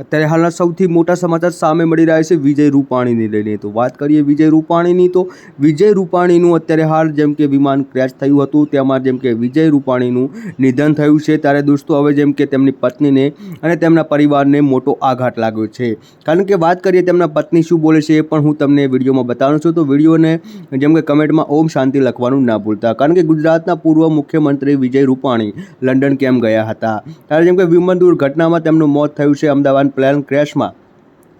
અત્યારે હાલના સૌથી મોટા સમાચાર સામે મળી રહ્યા છે વિજય રૂપાણીને લઈને. તો વાત કરીએ વિજય રૂપાણીની, તો વિજય રૂપાણીનું અત્યારે હાલ જેમ કે વિમાન ક્રેશ થયું હતું, તેમાં જેમ કે વિજય રૂપાણીનું નિધન થયું છે. ત્યારે દોસ્તો, હવે જેમ કે તેમની પત્નીને અને તેમના પરિવારને મોટો આઘાત લાગ્યો છે. કારણ કે વાત કરીએ તેમના પત્ની શું બોલે છે એ પણ હું તમને વિડીયોમાં બતાવું છું. તો વિડીયોને જેમ કે કમેન્ટમાં ઓમ શાંતિ લખવાનું ના ભૂલતા. કારણ કે ગુજરાતના પૂર્વ મુખ્યમંત્રી વિજય રૂપાણી લંડન કેમ ગયા હતા? ત્યારે જેમ કે વિમાન દુર્ઘટનામાં તેમનું મોત થયું છે અમદાવાદ પ્લેન ક્રેશમાં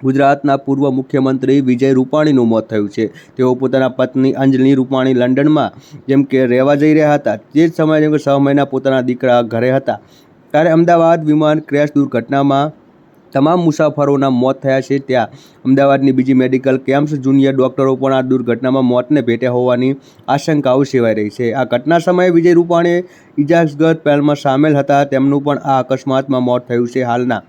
ગુજરાતના પૂર્વ મુખ્યમંત્રી વિજય રૂપાણીનું મોત થયું છે. તેઓ પોતાના પત્ની અંજલિ રૂપાણી લંડનમાં જેમ કે રહેવા જઈ રહ્યા હતા, તે જ સમયે જેમ કે છ મહિના પોતાના દીકરા ઘરે હતા. ત્યારે અમદાવાદ વિમાન ક્રેશ દુર્ઘટનામાં તમામ મુસાફરોના મોત થયા છે. ત્યાં અમદાવાદની બીજી મેડિકલ કેમ્પ્સ જુનિયર ડૉક્ટરો પણ આ દુર્ઘટનામાં મોતને ભેટ્યા હોવાની આશંકાઓ સેવાઈ રહી છે. આ ઘટના સમયે વિજય રૂપાણી ઇજાગ્રસ્ત પહેલમાં સામેલ હતા. તેમનું પણ આ અકસ્માતમાં મોત થયું છે હાલના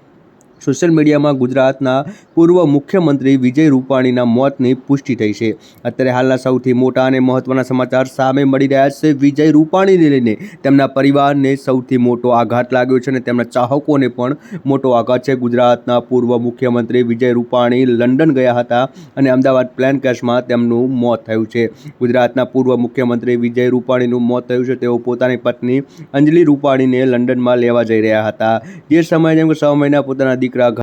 સોશિયલ મીડિયામાં ગુજરાતના પૂર્વ મુખ્યમંત્રી વિજય રૂપાણીના મોતની પુષ્ટિ થઈ છે. અત્યારે હાલના સૌથી મોટા અને મહત્વના સમાચાર સામે મળી રહ્યા છે. વિજય રૂપાણીને લઈને તેમના પરિવારને સૌથી મોટો આઘાત લાગ્યો છે અને તેમના ચાહકોને પણ મોટો આઘાત છે. ગુજરાતના પૂર્વ મુખ્યમંત્રી વિજય રૂપાણી લંડન ગયા હતા અને અમદાવાદ પ્લેન કેસમાં તેમનું મોત થયું છે. ગુજરાતના પૂર્વ મુખ્યમંત્રી વિજય રૂપાણીનું મોત થયું છે. તેઓ પોતાની પત્ની અંજલિ રૂપાણીને લંડનમાં લેવા જઈ રહ્યા હતા. જે સમયે જેમ કે છ મહિના પોતાના દીકરા ઘ-